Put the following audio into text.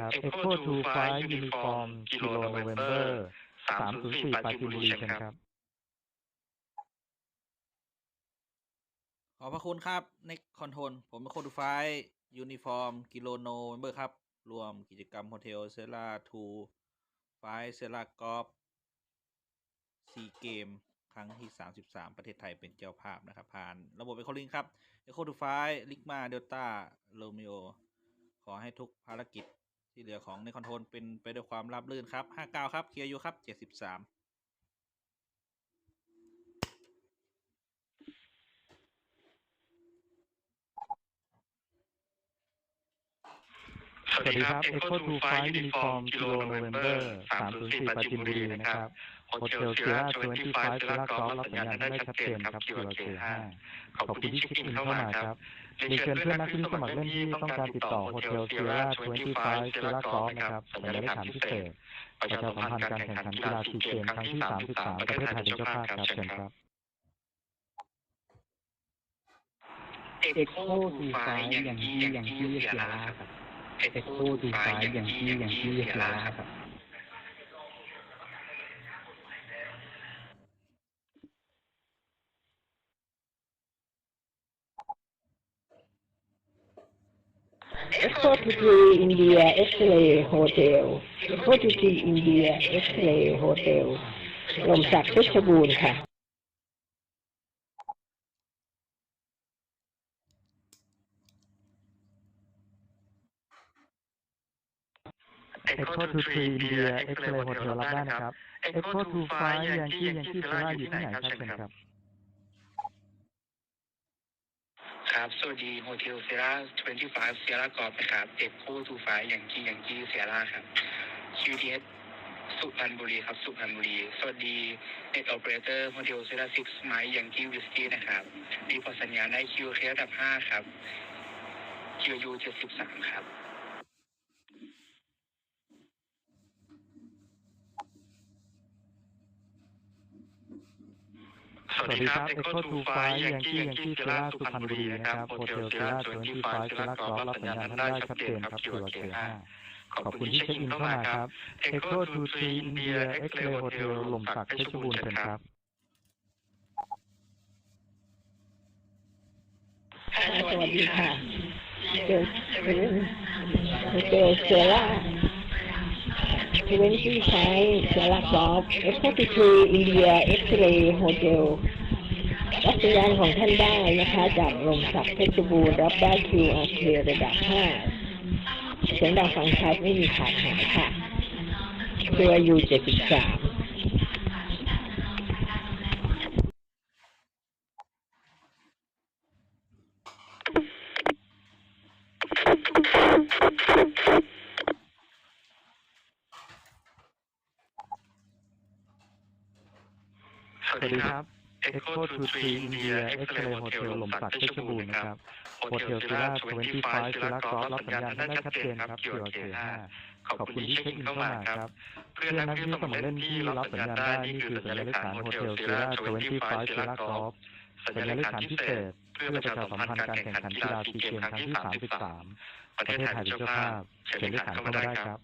ครับ Echo to Flight Uniform Kilo November 304ปราจีนบุรีเชิญครับ ขอบพระคุณครับ Next Control ผมเป็นโคดูไฟยูนิฟอร์ม กิโลโนเมมเบอร์ครับ รวมกิจกรรมโฮเทลเซราทูไฟเซรากอฟซีเกม ครั้งที่ 33 ประเทศไทยเป็นเจ้าภาพนะครับ ผ่านระบบเอโคลิงครับเอโคดูไฟลิกมาเดลต้าโรมิโอขอให้ทุกภารกิจ ที่เหลือของในคอนโทรลเป็นไปด้วยความราบรื่นครับ 59 ครับ เคลียร์อยู่ครับ 73 สวัสดีครับ Echo to Flight Uniform Kilo November 304ปราจีนบุรีนะครับโฮเทลเซีย25เซรากอล์ฟรับสัญญาณได้ชัดเจนครับ QRK 5ขอบคุณที่เช็คอินเข้ามาครับเรียนเชิญเพื่อนนักวิ่งสมัครเล่นที่ต้องการติดต่อโฮเทลเซีย25เซรากอล์ฟนะครับสัญญาณได้ฐานพิเศษประชาสัมพันธ์การแข่งขันกีฬาซีเกมครั้งที่33ประเทศไทยเป็นเจ้าภาพครับเชิญครับเอ็กโคดูไฟอย่างที่อย่างที่เสียละครับ เป็กตู้ดูฟ้าอย่างที่อย่างที่เรีลาครับเอสโซทีทีอินเดียเอสเลโฮเทลโซทีทีอินเดียเอสเลโฮเทลลมศักดิ์เพชรบูรณ์ค่ะ Echo to Three India X-ray Hotel รับได้นะครับ Echo to Flight Yankee Yankee Sierra อยู่ที่ไหนครับเชิญครับ ครับสวัสดีโฮเทลเซรา25เซียร่ากอล์ฟนะครับเอ็กโคทูไฟอย่างที่อย่างที่เซียร่าครับ QTS สุพรรณบุรีครับสุพรรณบุรีสวัสดีเน็ตออเปอเรเตอร์โฮเทลเซรา6ไมล์อย่างที่วิสกี้นะครับรีพอร์ตสัญญาณได้คิวเคระดับ 5 ครับ QU 73 ครับ วัสดีครับ Echo to Flight Yankee Yankee Sierra สุพรรณบุรีนะครับโฮเทลเซีย25เซรากอล์ฟรับสัญญาณได้ชัดเจนครับ QRK 5ขอบคุณที่เช็คอินเข้ามาครับ Echo to Three India X-ray Hotel หล่มสักเพชรบูรณ์เชิญครับสวัสดีค่ะเจอเจอเซล่า ทเวนตี้ไฟเซล่ากอล์ฟเอ็กซ์ทีทีอินเดียเอ็กซ์เรย์โฮเทลรับสัญญาณของท่านได้นะคะ จากลมศักดิ์เพชรบูรณ์รับได้คิวอาร์เคระดับ 5 เสียงดังฟังชัดไม่มีขาดหายค่ะตัวอยู่73 สวัสดีครับ Echo to Three India X-ray Hotel หล่มสักเพชรบูรณ์นะครับโฮเทลเซีย25เซรากอล์ฟรับสัญญาณได้ชัดเจนครับ QRK 5ขอบคุณที่เช็คอินเข้ามาครับ เพื่อนนักวิ่งสมัครเล่นที่รับสัญญาณได้นี่คือสัญลักษณ์ฐานโฮเทลเซีย25เซรากอล์ฟสัญลักษณ์ฐานพิเศษ เพื่อประชาสัมพันธ์การแข่งขันกีฬาซีเกมครั้งที่ 33 ประเทศไทยเป็นเจ้าภาพเชิญเลขฐานเข้ามาได้ครับ